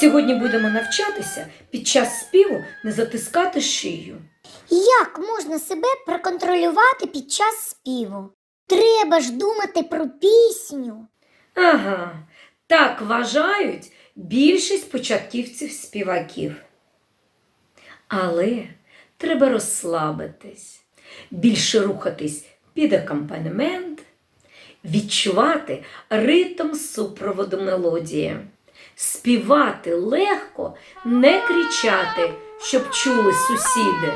Сьогодні будемо навчатися під час співу не затискати шию. Як можна себе проконтролювати під час співу? Треба ж думати про пісню. Ага, так вважають більшість початківців співаків. Але треба розслабитись, більше рухатись під акомпанемент, відчувати ритм супроводу мелодії, співати легко, не кричати, щоб чули сусіди.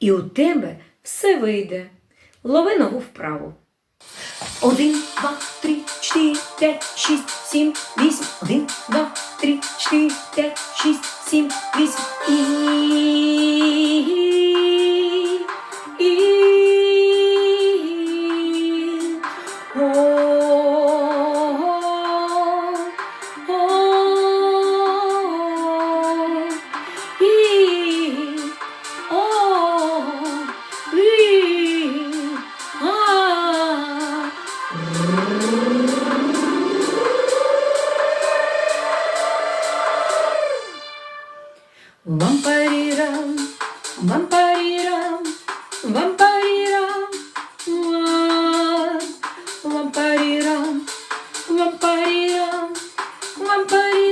І у тебе все вийде. Лови ногу вправо. Один, два, три, чотири, п'ять, шість, сім, вісім. Один, два, Вампарирам, вампарирам, вампарирам, ва. вампарирам, вампарирам, вампарирам,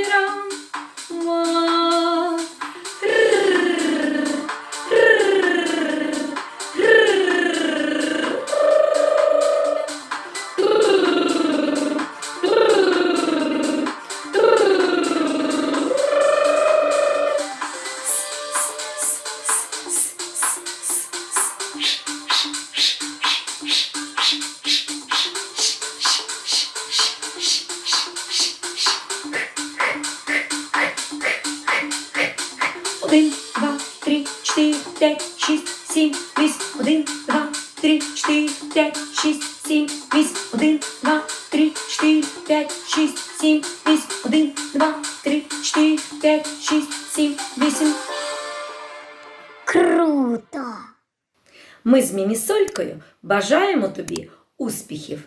Один, два, три, чотири, п'ять, шість, сім, вісім. Один, два, три, чотири, п'ять, шість, сім, вісім. Один, два, три, чотири, п'ять, шість, сім, вісім. Один, два, три, чотири, п'ять, шість, сім, вісім. Ми з Мінісолькою бажаємо тобі успіхів!